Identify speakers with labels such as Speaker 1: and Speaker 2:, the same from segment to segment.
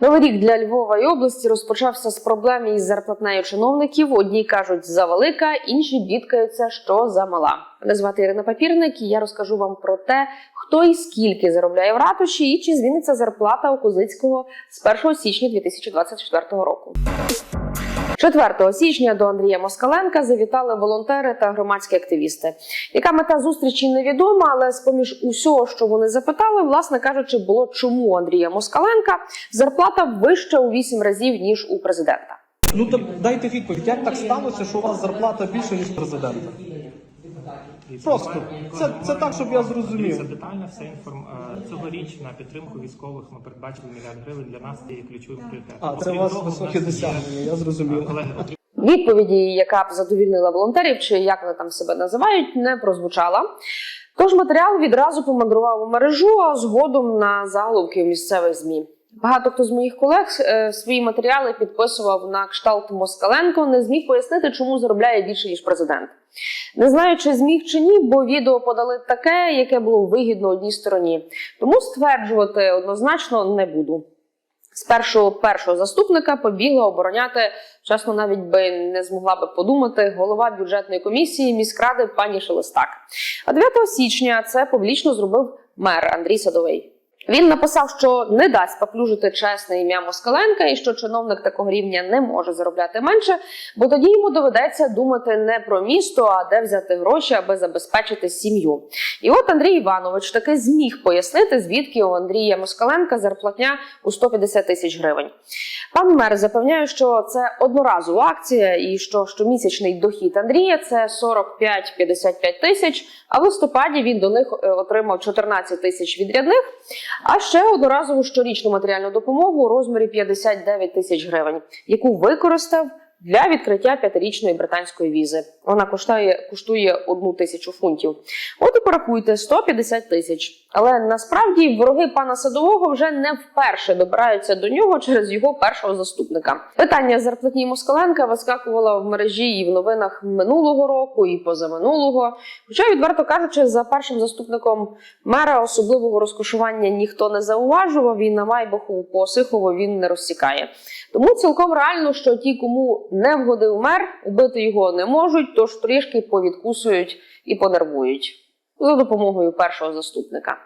Speaker 1: Новий рік для Львова і області розпочався з проблем із зарплатнею чиновників. Одні кажуть завелика, інші бідкаються, що замала. Мене звати Ірина Папірник. і Я розкажу вам про те, хто і скільки заробляє в ратуші, і чи зміниться зарплата у Козицького з 1 січня 2024 року. 4 січня до Андрія Москаленка завітали волонтери та громадські активісти. Яка мета зустрічі невідома, але з поміж усього, що вони запитали, власне кажучи, було чому Андрія Москаленка зарплата вища у 8 разів ніж у президента.
Speaker 2: Ну то дайте відповідь, як так сталося, що у вас зарплата більше, ніж президента? Просто це, це так, щоб я зрозумів.
Speaker 3: детальна вся інформ... е, цьогоріч на підтримку військових ми передбачили мільярд гривень. Для нас це є ключовим пріоритетом.
Speaker 2: А це у вас високі досягнення, я зрозумів.
Speaker 1: Відповіді, яка б задовільнила волонтерів, чи як вони там себе називають, не прозвучала. Тож матеріал відразу помандрував у мережу, а згодом на заголовки в місцевих змі. Багато хто з моїх колег е, свої матеріали підписував на кшталт Москаленко, не зміг пояснити, чому заробляє більше ніж президент. Не знаю, чи зміг чи ні, бо відео подали таке, яке було вигідно одній стороні. Тому стверджувати однозначно не буду. Спершу першого заступника побігла обороняти, чесно, навіть би не змогла би подумати, голова бюджетної комісії міськради пані Шелестак. А 9 січня це публічно зробив мер Андрій Садовий. Він написав, що не дасть поплюжити чесне ім'я Москаленка і що чиновник такого рівня не може заробляти менше, бо тоді йому доведеться думати не про місто, а де взяти гроші, аби забезпечити сім'ю. І от Андрій Іванович таки зміг пояснити, звідки у Андрія Москаленка зарплатня у 150 тисяч гривень. Пан мер запевняє, що це одноразова акція, і що щомісячний дохід Андрія це 45-55 тисяч. А в листопаді він до них е, отримав 14 тисяч відрядних, а ще одноразову щорічну матеріальну допомогу у розмірі 59 тисяч гривень, яку використав для відкриття п'ятирічної британської візи. Вона коштує коштує одну тисячу фунтів. От і порахуйте 150 тисяч. Але насправді вороги пана садового вже не вперше добираються до нього через його першого заступника. Питання зарплатні Москаленка вискакувало в мережі і в новинах минулого року, і позаминулого. Хоча, відверто кажучи, за першим заступником мера особливого розкошування ніхто не зауважував, і на Майбаху по Сихово він не розсікає. Тому цілком реально, що ті, кому не вгодив мер, убити його не можуть, тож трішки повідкусують і понервують за допомогою першого заступника.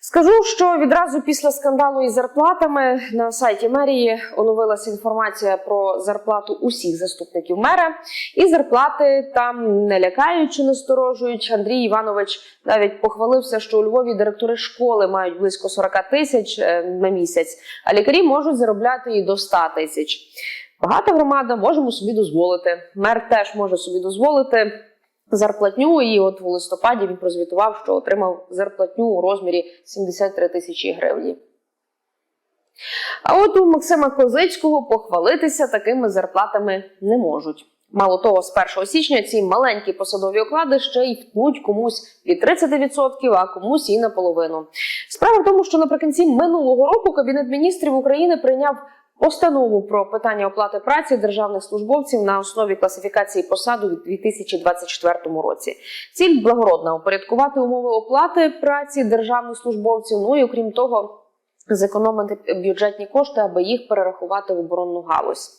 Speaker 1: Скажу, що відразу після скандалу із зарплатами на сайті мерії оновилася інформація про зарплату усіх заступників мера, і зарплати там не лякають чи насторожують. Андрій Іванович навіть похвалився, що у Львові директори школи мають близько 40 тисяч е, на місяць, а лікарі можуть заробляти і до 100 тисяч. Багата громада можемо собі дозволити. Мер теж може собі дозволити зарплатню. І от в листопаді він прозвітував, що отримав зарплатню у розмірі 73 тисячі гривень. А от у Максима Козицького похвалитися такими зарплатами не можуть. Мало того, з 1 січня ці маленькі посадові оклади ще й втнуть комусь від 30%, а комусь і наполовину. Справа в тому, що наприкінці минулого року Кабінет міністрів України прийняв постанову про питання оплати праці державних службовців на основі класифікації посаду у 2024 році. Ціль благородна упорядкувати умови оплати праці державних службовців. Ну і окрім того, зекономити бюджетні кошти, аби їх перерахувати в оборонну галузь.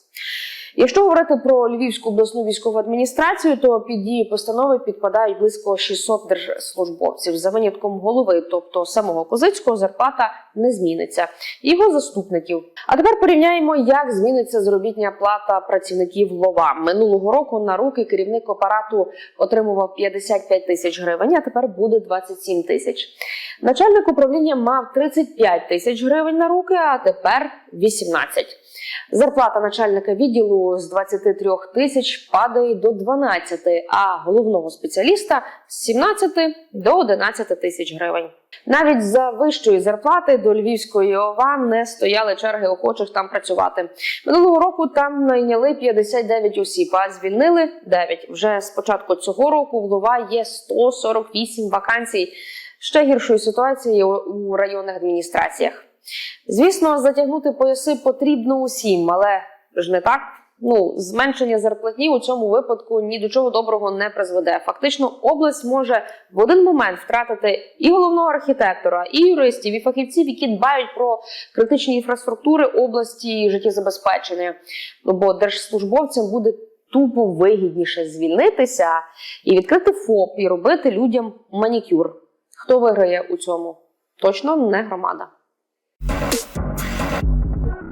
Speaker 1: Якщо говорити про Львівську обласну військову адміністрацію, то під дію постанови підпадають близько 600 держслужбовців. За винятком голови, тобто самого Козицького, зарплата не зміниться. Його заступників. А тепер порівняємо, як зміниться заробітня плата працівників лова. Минулого року на руки керівник апарату отримував 55 тисяч гривень, а тепер буде 27 тисяч. Начальник управління мав 35 тисяч гривень на руки, а тепер 18. Зарплата начальника відділу з 23 тисяч падає до 12, а головного спеціаліста з 17 до 11 тисяч гривень. Навіть за вищої зарплати до Львівської ОВА не стояли черги охочих там працювати. Минулого року там найняли 59 осіб, а звільнили 9. Вже з початку цього року в Лова є 148 вакансій. Ще гіршої ситуації є у районних адміністраціях. Звісно, затягнути пояси потрібно усім, але ж не так Ну, зменшення зарплатні у цьому випадку ні до чого доброго не призведе. Фактично, область може в один момент втратити і головного архітектора, і юристів, і фахівців, які дбають про критичні інфраструктури області і життєзабезпечення. Ну бо держслужбовцям буде тупо вигідніше звільнитися і відкрити ФОП і робити людям манікюр. Хто виграє у цьому? Точно не громада.